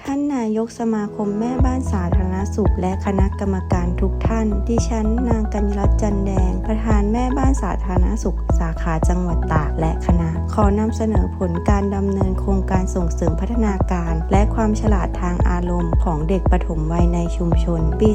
ท่านนายกสมาคมแม่บ้านสาธารณสุข และคณะกรรมการทุกท่าน ดิฉัน นางกัญญรัตน์จันแดง ประธานแม่บ้านสาธารณสุข สาขาจังหวัดตากและคณะ ขอนำเสนอผลการดำเนินโครงการส่งเสริมพัฒนาการ และความฉลาดทางอารมณ์ของเด็กปฐมวัยในชุมชน ปี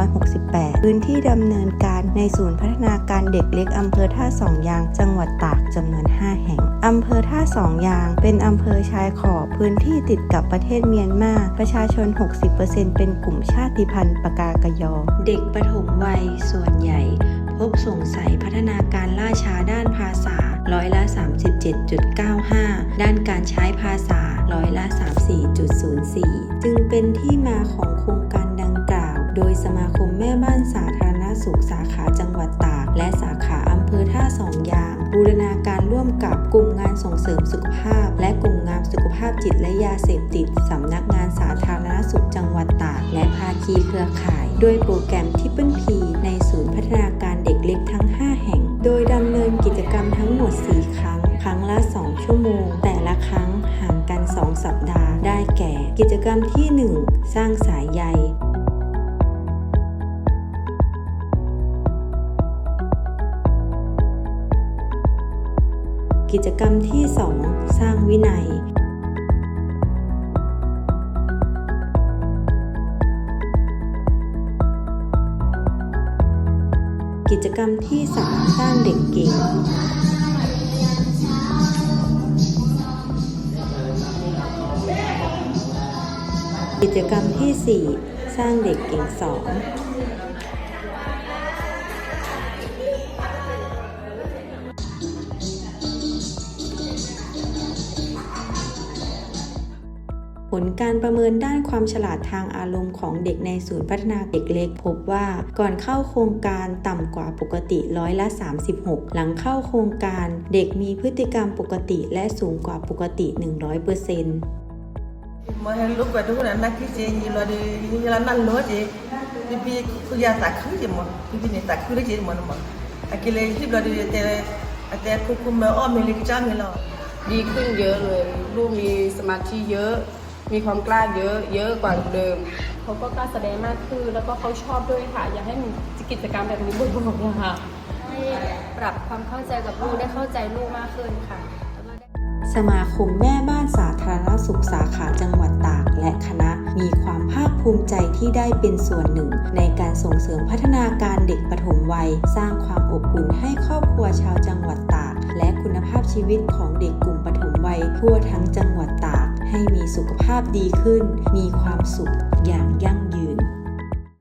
2568 พื้นที่ดำเนินการในศูนย์พัฒนาการเด็กเล็กอำเภอท่าสองยาง จังหวัดตากจำนวน 5 แห่งอำเภอท่าสองยาง เป็นอำเภอชายขอบพื้นที่ติดกับประเทศเมียนมา ประชาชน 60%เป็นกลุ่มชาติพันธุ์ปากากยอ เด็กปฐมวัยส่วนใหญ่ พบสงสัยพัฒนาการล่าช้าด้านภาษาร้อยละ 37.95 ด้านการใช้ภาษาร้อยละ 34.04 จึงเป็นที่มาของโครงการดังกล่าว โดยสมาคมแม่บ้านสาธารณสุขสาขาจังหวัดตากและสา เสริมสุขภาพ และกลุ่มงานสุขภาพจิตและยาเสพติดสำนักงานสาธารณสุขจังหวัดตาก และภาคีเครือข่าย ด้วยโปรแกรมทิปเปิลพีในศูนย์พัฒนาการเด็กเล็กทั้ง 5 แห่ง โดยดำเนินกิจกรรมทั้งหมด 4 ครั้ง ครั้งละ 2 ชั่วโมง แต่ละครั้งห่างกัน 2 สัปดาห์ ได้แก่ กิจกรรมที่ 1 สร้างสายใย กิจกรรมที่ 2 สร้างวินัย กิจกรรมที่ 3 สร้างเด็กเก่งกิจกรรมที่ 4 สร้างเด็กเก่งสอง ผลการประเมินด้านความฉลาดทางอารมณ์ของเด็กในศูนย์พัฒนาเด็กเล็ก พบว่าก่อนเข้าโครงการต่ำกว่าปกติร้อยละ 36 หลังเข้าโครงการเด็กมีพฤติกรรมปกติและสูงกว่าปกติ 100% Mà lúc về đúng là nãy cái gì như là đi như là năn lúa gì đi bị cứ gia tạc khứ gì mà đi bị này tạc khứ gì mà nó mà à cái này thì là đi để để cô cô mà ôm mình cái cha mình là ดีขึ้นเยอะเลย ลูกมีสมาธิเยอะ มีความกล้าเยอะเยอะกว่าเดิม เขาก็กล้าแสดงมากขึ้นแล้วก็เขาชอบด้วยค่ะ อยากให้มีกิจกรรมแบบนี้บ่อยๆนะคะให้ปรับความเข้าใจกับลูกได้เข้าใจลูกมากขึ้นค่ะแล้วก็ได้สมาคมแม่บ้านสาธารณสุขสาขาจังหวัดตากและคณะ มีความภาคภูมิใจที่ได้เป็นส่วนหนึ่ง ในการส่งเสริมพัฒนาการเด็กปฐมวัย สร้างความอบอุ่นให้ครอบครัวชาวจังหวัดตาก และคุณภาพชีวิตของเด็ก สุขภาพดีขึ้น มีความสุขอย่างยั่งยืน